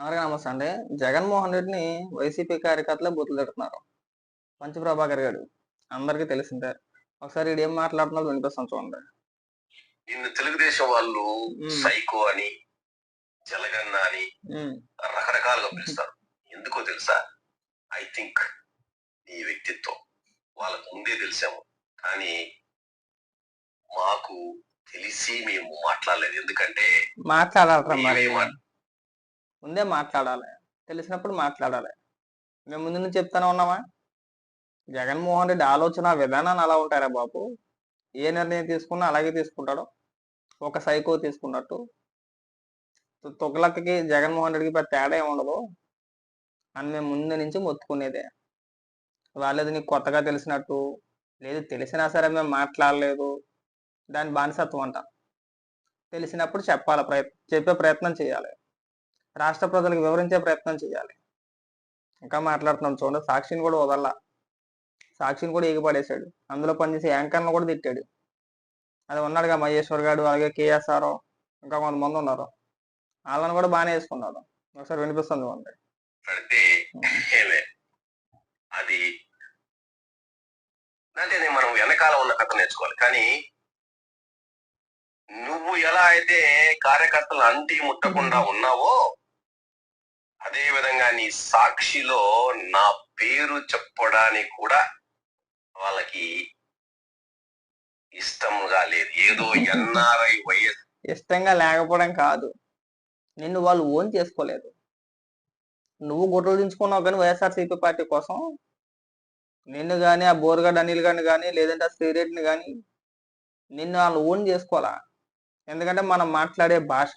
అందరికీ నమస్తే అండి. జగన్మోహన్ రెడ్డిని వైసీపీ కార్యకర్తలే బూతులు తిడుతున్నారు. పంచ ప్రభాకర్ గారు అందరికీ తెలిసిందే. ఒకసారి ఏం మాట్లాడుతున్నాడు వినిపిస్తాం చూడండి. నిన్ను తెలుగుదేశం వాళ్ళు. సైకో అని జలగన్న అని రకరకాలుగా పిలుస్తారు. ఎందుకో తెలుసా? ఐ థింక్ నీ వ్యక్తిత్వం వాళ్ళకు ముందే తెలిసాము. కానీ మాకు తెలిసి మేము మాట్లాడలేదు. ఎందుకంటే మాట్లాడాలరా మరి మేమే మా- ముందే మాట్లాడాలి. తెలిసినప్పుడు మాట్లాడాలి. మేము ముందు నుంచి చెప్తానే ఉన్నామా జగన్మోహన్ రెడ్డి ఆలోచన విధానాన్ని అలా ఉంటారా బాబు? ఏ నిర్ణయం తీసుకున్నా అలాగే తీసుకుంటాడు. ఒక సైకో తీసుకున్నట్టు. తొగలక్కకి జగన్మోహన్ రెడ్డికి పెద్ద తేడా ఏమి ఉండదు. అని మేము ముందు నుంచి మొత్తుకునేదే. వాళ్ళేది నీకు కొత్తగా తెలిసినట్టు లేదు తెలిసినా సరే మేము మాట్లాడలేదు. దాని బానిసత్వం అంట. తెలిసినప్పుడు చెప్పాలి ప్రయత్ చెప్పే ప్రయత్నం చేయాలి. రాష్ట్ర ప్రజలకు వివరించే ప్రయత్నం చేయాలి. ఇంకా మాట్లాడుతున్నాం చూడండి సాక్షిని కూడా వదల్లా. సాక్షిని కూడా ఎగిపడేశాడు అందులో పనిచేసే యాంకర్ను కూడా తిట్టాడు. అది ఉన్నాడుగా మహేశ్వర్ గారు అలాగే కేఎస్ఆర్ ఇంకా కొంతమంది ఉన్నారు. వాళ్ళని కూడా బాగానే వేసుకున్నారు. ఒకసారి వినిపిస్తుంది అది అంటే మనం వెనకాల ఉన్న కథ నేర్చుకోవాలి. కానీ నువ్వు ఎలా అయితే కార్యకర్తలు అంటి ముట్టకుండా ఉన్నావో అదే విధంగా నీ సాక్షిలో నా పేరు చెప్పడానికి కూడా వాళ్ళకి ఇష్టంగా లేదు. ఏదో ఎన్ఆర్ఐ వైఎస్ ఇష్టంగా లేకపోవడం కాదు. నిన్ను వాళ్ళు ఓన్ చేసుకోలేదు. నువ్వు గుట్టలు దించుకున్నావు కానీ వైఎస్ఆర్సీపీ పార్టీ కోసం. నిన్ను కానీ ఆ బోర్గడ్ అనిల్ గారిని కానీ లేదంటే ఆ శ్రీరెడ్డిని కానీ నిన్ను వాళ్ళు ఓన్ చేసుకోవాలా? ఎందుకంటే మనం మాట్లాడే భాష.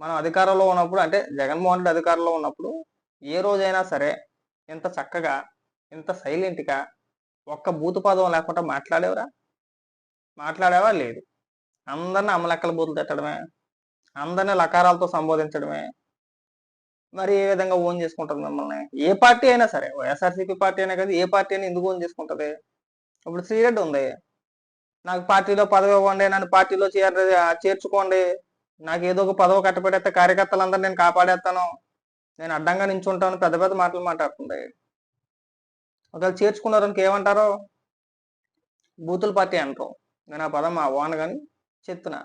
మనం అధికారంలో ఉన్నప్పుడు అంటే జగన్మోహన్ రెడ్డి అధికారంలో ఉన్నప్పుడు ఏ రోజైనా సరే ఇంత చక్కగా ఇంత సైలెంట్గా ఒక్క బూతు పదం లేకుండా మాట్లాడేవరా? మాట్లాడేవా? లేదు. అందరిని అమలెక్కల బూతులు తిట్టడమే అందరిని లకారాలతో సంబోధించడమే. మరి ఏ విధంగా ఓన్ చేసుకుంటుంది మిమ్మల్ని? ఏ పార్టీ అయినా సరే వైఎస్ఆర్సీపీ పార్టీ అయినా కదా ఏ పార్టీ అయినా ఎందుకు ఓన్ చేసుకుంటుంది? ఇప్పుడు శ్రీరెడ్డి ఉంది. నాకు పార్టీలో పదవి ఇవ్వండి నన్ను పార్టీలో చేర చేర్చుకోండి. నాకు ఏదో ఒక పదవి కట్టబెట్టేస్తే కార్యకర్తలందరూ నేను కాపాడేస్తాను నేను అడ్డంగా నించుంటాను. పెద్ద పెద్ద మాటలు మాట్లాడుతుంది ఒకవేళ చేర్చుకున్నారని ఏమంటారు బూతుల పార్టీ అంటారు. నేను ఆ పదం మా ఓన కానీ చెప్తున్నా.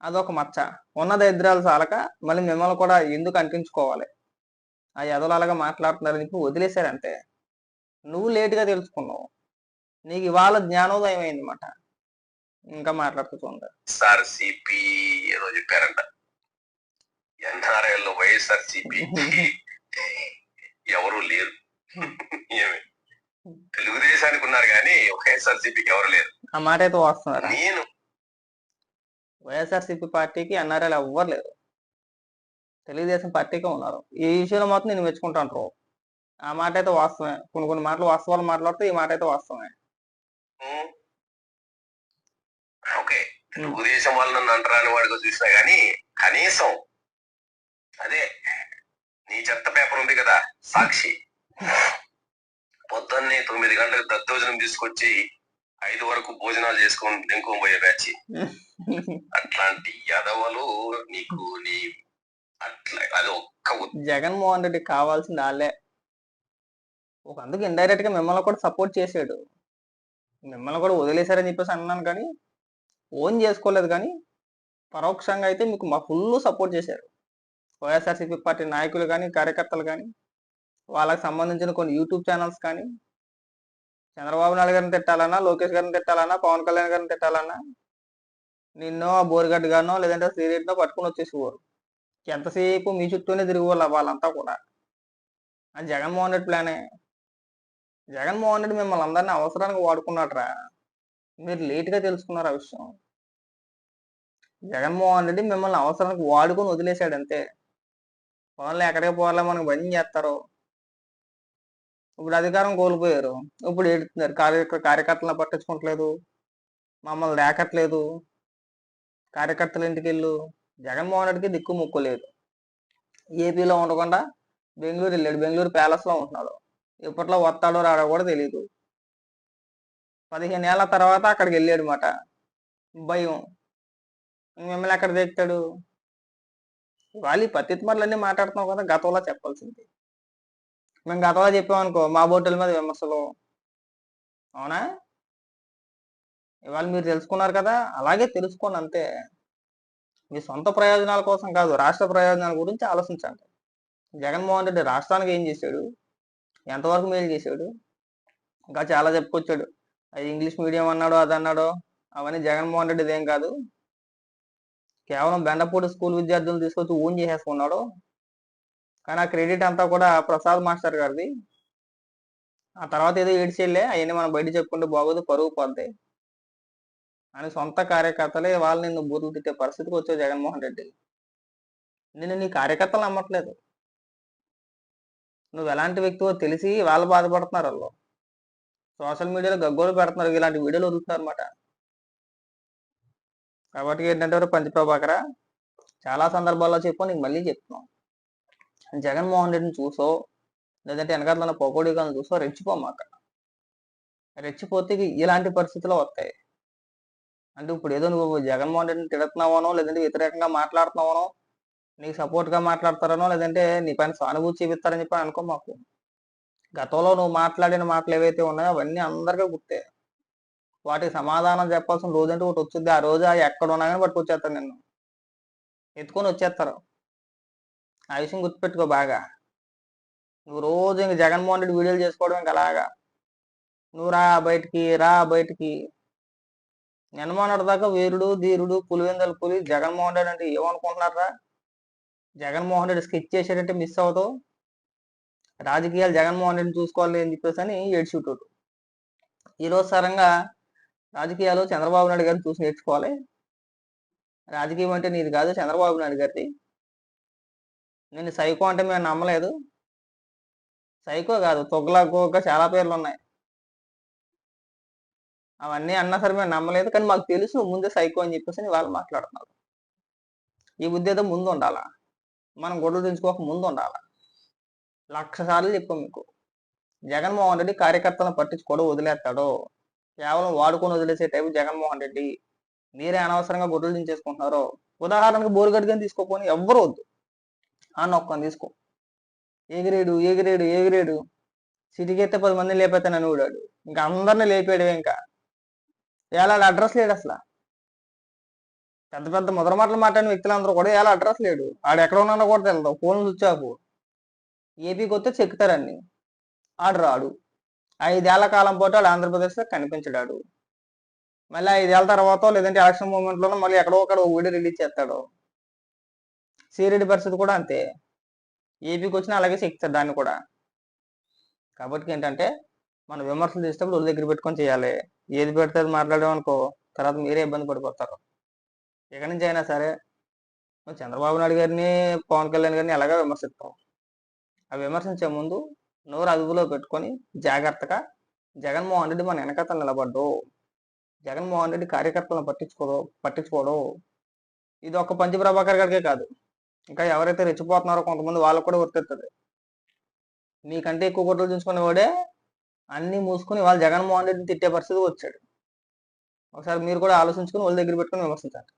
అదొక మచ్చ. ఉన్న దరిద్రాలు చాలక మళ్ళీ మిమ్మల్ని కూడా ఎందుకు అంటించుకోవాలి? ఆ ఎదలు అలాగా మాట్లాడుతున్నారని చెప్పి వదిలేశారంటే నువ్వు లేటుగా తెలుసుకున్నావు. నీకు ఇవాళ జ్ఞానోదయం అయిందన్నమాట ఇంకా మాట్లాడుతూ చూడండి సార్ సిపి ఏదో చెప్పారంట. ఎన్ఆర్ఐలో వైఎస్ఆర్ సిపి ఎవరు లేరు. ఏమి? తెలుగుదేశానికి ఉన్నారు కానీ వైఎస్ఆర్ సిపికి ఎవరు లేరు. ఆ మాట అయితే వస్తున్నారా నేను. వైఎస్ఆర్సీపీ పార్టీకి ఎన్ఆర్ఎల్ ఎవ్వరు లేరు. తెలుగుదేశం పార్టీకే ఉన్నారు. ఈ విషయంలో మాత్రం నేను మెచ్చుకుంటాను ఆ మాట అయితే వాస్తవమే. కొన్ని కొన్ని మాటలు వాస్తవాలు మాట్లాడితే ఈ మాట అయితే వాస్తవమే. తెలుగుదేశం వాళ్ళు నన్ను అంటరాని వాడిగా చూసినా గానీ కనీసం అదే నీ చెత్త పేపర్ ఉంది కదా సాక్షి. పొద్దున్నే తొమ్మిది గంటలకు దద్దోజనం తీసుకొచ్చి ఐదు వరకు భోజనాలు చేసుకొని పోయే బ్యాచ్. అట్లాంటి యదవలు నీకు నీ అట్లా అది ఒక్క జగన్మోహన్ రెడ్డి కావాల్సింది వాళ్ళే. ఒక అందుకు ఇండైరెక్ట్గా మిమ్మల్ని కూడా సపోర్ట్ చేసాడు మిమ్మల్ని కూడా వదిలేశారని చెప్పేసి అన్నాను కానీ ఓన్ చేసుకోలేదు కానీ పరోక్షంగా అయితే మీకు మా ఫుల్ సపోర్ట్ చేశారు. వైఎస్ఆర్సీపీ పార్టీ నాయకులు కానీ కార్యకర్తలు కానీ వాళ్ళకి సంబంధించిన కొన్ని యూట్యూబ్ ఛానల్స్ కానీ చంద్రబాబు నాయుడు గారిని తిట్టాలన్నా లోకేష్ గారిని తిట్టాలన్నా పవన్ కళ్యాణ్ గారిని తిట్టాలన్నా నిన్నో ఆ బోరిగడ్డ గానో లేదంటే శ్రీరెడ్డినో పట్టుకుని వచ్చేసేవారు. ఎంతసేపు మీ చుట్టూనే తిరిగివాళ్ళు వాళ్ళంతా కూడా. అది జగన్మోహన్ రెడ్డి ప్లానే. జగన్మోహన్ రెడ్డి మిమ్మల్ని అందరినీ అవసరానికి వాడుకున్నాడ్రా. మీరు లేట్గా తెలుసుకున్నారు ఆ విషయం. జగన్మోహన్ రెడ్డి మిమ్మల్ని అవసరానికి వాడుకొని వదిలేశాడు అంతే. వాళ్ళు ఎక్కడికి పోవాలో మనకు బంద్ చేస్తారు. ఇప్పుడు అధికారం కోల్పోయారు. ఇప్పుడు ఏడుతున్నారు. కార్య కార్యకర్తలను పట్టించుకోవట్లేదు మమ్మల్ని లేకట్లేదు. కార్యకర్తల ఇంటికి వెళ్ళు. జగన్మోహన్ రెడ్డికి దిక్కు ముక్కులేదు ఏపీలో ఉండకుండా బెంగళూరు వెళ్ళాడు. బెంగళూరు ప్యాలెస్లో ఉంటున్నాడు. ఎప్పట్లో వస్తాడో రాడో కూడా తెలియదు పదిహేను ఏళ్ళ తర్వాత అక్కడికి వెళ్ళాడు మాట. భయం. మిమ్మల్ని ఎక్కడ తెస్తాడు వాళ్ళు ఈ పత్తి మాట్లాడుతున్నావు కదా గతంలో చెప్పాల్సింది. మేము గతంలో చెప్పామనుకో మా బోటల మీద విమర్శలు. అవునా? ఇవాళ మీరు తెలుసుకున్నారు కదా అలాగే తెలుసుకోండి అంతే. మీ సొంత ప్రయోజనాల కోసం కాదు రాష్ట్ర ప్రయోజనాల గురించి ఆలోచించండి. జగన్మోహన్ రెడ్డి రాష్ట్రానికి ఏం చేశాడు? ఎంతవరకు మేలు చేశాడు? ఇంకా చాలా చెప్పుకొచ్చాడు. అది ఇంగ్లీష్ మీడియం అన్నాడు అది అన్నాడు అవన్నీ జగన్మోహన్ రెడ్డిది ఏం కాదు. కేవలం బెండపూడి స్కూల్ విద్యార్థులు తీసుకొచ్చి ఓన్ చేసేసుకున్నాడు. కానీ ఆ క్రెడిట్ అంతా కూడా ప్రసాద్ మాస్టర్ గారిది. ఆ తర్వాత ఏదో ఏడ్చేళ్ళే అవన్నీ మనం బయట చెప్పుకుంటే బాగోదు పరుగు పోద్ది అని సొంత కార్యకర్తలే వాళ్ళు నిన్ను బూర్లు తిట్టే పరిస్థితికి వచ్చావు జగన్మోహన్ రెడ్డి. నేను నీ కార్యకర్తలు నమ్మట్లేదు. నువ్వు ఎలాంటి వ్యక్తివో తెలిసి వాళ్ళు బాధపడుతున్నారు వాళ్ళు. సోషల్ మీడియాలో గగ్గోలు పెడుతున్నారు ఇలాంటి వీడియోలు వదులుతున్నారు అనమాట కాబట్టి ఏంటంటే పంచప్రభాకర చాలా సందర్భాల్లో చెప్పు నీకు మళ్ళీ చెప్తున్నాం. జగన్మోహన్ రెడ్డిని చూసో లేదంటే వెనకాల పొగోడి కానీ చూసో రెచ్చిపోమాక. రెచ్చిపోతే ఇలాంటి పరిస్థితులు వస్తాయి. అంటే ఇప్పుడు ఏదో నువ్వు జగన్మోహన్ రెడ్డిని తిడుతున్నావనో లేదంటే వ్యతిరేకంగా మాట్లాడుతున్నావనో నీకు సపోర్ట్గా మాట్లాడతారనో లేదంటే నీ పైన సానుభూతి చూపిస్తారని చెప్పి అనుకో మాకు. గతంలో నువ్వు మాట్లాడిన మాటలు ఏవైతే ఉన్నాయో అవన్నీ అందరికీ గుర్తాయి వాటికి సమాధానం చెప్పాల్సిన రోజంటే ఒకటి వచ్చింది ఆ రోజు ఆ ఎక్కడ ఉన్నా కానీ పట్టుకొచ్చేస్తారు నిన్ను. ఎత్తుకొని వచ్చేస్తారు. ఆ విషయం గుర్తుపెట్టుకో బాగా. నువ్వు రోజు ఇంక జగన్మోహన్ రెడ్డి వీడియోలు చేసుకోవడం ఇంక అలాగా. నువ్వు రా బయటికి రా బయటికి. నిన్నమోనటి దాకా వీరుడు ధీరుడు పులివెందల పులి జగన్మోహన్ రెడ్డి అంటే ఏమనుకుంటున్నారా? జగన్మోహన్ రెడ్డి స్కెచ్ చేసేటంటే మిస్ అవుతావు. రాజకీయాలు జగన్మోహన్ రెడ్డిని చూసుకోవాలి అని చెప్పేసి అని ఏడ్చుటోడు ఈరోజు సరంగా రాజకీయాలు చంద్రబాబు నాయుడు గారిని చూసి నేర్చుకోవాలి. రాజకీయం అంటే నీది కాదు చంద్రబాబు నాయుడు గారిది. నేను సైకో అంటే మేము నమ్మలేదు. సైకో కాదు తొగ్గులాగోక చాలా పేర్లు ఉన్నాయి. అవన్నీ అన్నా సరే మేము నమ్మలేదు కానీ మాకు తెలుసు ముందే సైకో అని చెప్పేసి అని వాళ్ళు మాట్లాడుతున్నారు. ఈ బుద్ధి ఏదో ముందు ఉండాలా? మనం గొడవలు తెంచుకోక ముందు ఉండాలా? లక్ష సార్లు చెప్పాం మీకు. జగన్మోహన్ రెడ్డి కార్యకర్తలను పట్టించుకోవడం వదిలేస్తాడు? కేవలం వాడుకొని వదిలేసే టైపు జగన్మోహన్ రెడ్డి మీరే అనవసరంగా గొడవలు దించేసుకుంటున్నారు. ఉదాహరణకు బోరుగడ్డిగా తీసుకోపోని ఎవ్వరు వద్దు. ఆ నొక్కని తీసుకో. ఎగిరేడు ఎగిరేడు ఎగిరేడు. సిటీకి ఎత్తే పది మంది లేపేస్తానని ఊడాడు. ఇంకా అందరిని లేపాడు ఇంకా. ఎలా అడ్రస్ లేడు అసలు. పెద్ద పెద్ద ముద్ర మాటలు మాట్లాడిన వ్యక్తులందరూ కూడా ఎలా అడ్రస్ లేడు. ఆడు ఎక్కడ ఉన్నాడో కూడా తెలియదు ఫోన్ స్విచ్ ఆఫ్. ఏపీకి వస్తే చెక్కుతారని ఆడు రాడు. ఐదేళ్ళ కాలం పాటు వాళ్ళు ఆంధ్రప్రదేశ్లో కనిపించడాడు. మళ్ళీ ఐదేళ్ళ తర్వాత లేదంటే ఎలక్షన్ మూమెంట్లోనో మళ్ళీ ఎక్కడో ఒకడో వీడియో రిలీజ్ చేస్తాడు. సీరెడ్డి పరిస్థితి కూడా అంతే. ఏపీకి వచ్చినా అలాగే చెక్తాడు దాన్ని కూడా. కాబట్టి ఏంటంటే మన విమర్శలు చేసేటప్పుడు ఒళ్ళు దగ్గర పెట్టుకొని చేయాలి. ఏది పెడితే అది మాట్లాడామనుకో తర్వాత మీరే ఇబ్బంది పడిపోతారు. ఎక్కడి నుంచి అయినా సరే చంద్రబాబు నాయుడు గారిని పవన్ కళ్యాణ్ గారిని ఎలాగా విమర్శిస్తాం? ఆ విమర్శించే ముందు నోరు అదుపులో పెట్టుకొని జాగ్రత్తగా జగన్మోహన్ రెడ్డి మన వెనకత నిలబడ్డు. జగన్మోహన్ రెడ్డి కార్యకర్తలను పట్టించుకోదు పట్టించుకోడు. ఇది ఒక పంచి ప్రభాకర్ గారికే కాదు. ఇంకా ఎవరైతే రెచ్చిపోతున్నారో కొంతమంది వాళ్ళకు కూడా వర్తిస్తుంది మీకంటే ఎక్కువ గొడవలు చూసుకునే వాడే అన్ని మూసుకొని వాళ్ళు జగన్మోహన్ రెడ్డిని తిట్టే పరిస్థితి వచ్చాడు. ఒకసారి మీరు కూడా ఆలోచించుకొని వాళ్ళ దగ్గర పెట్టుకుని విమర్శించండి.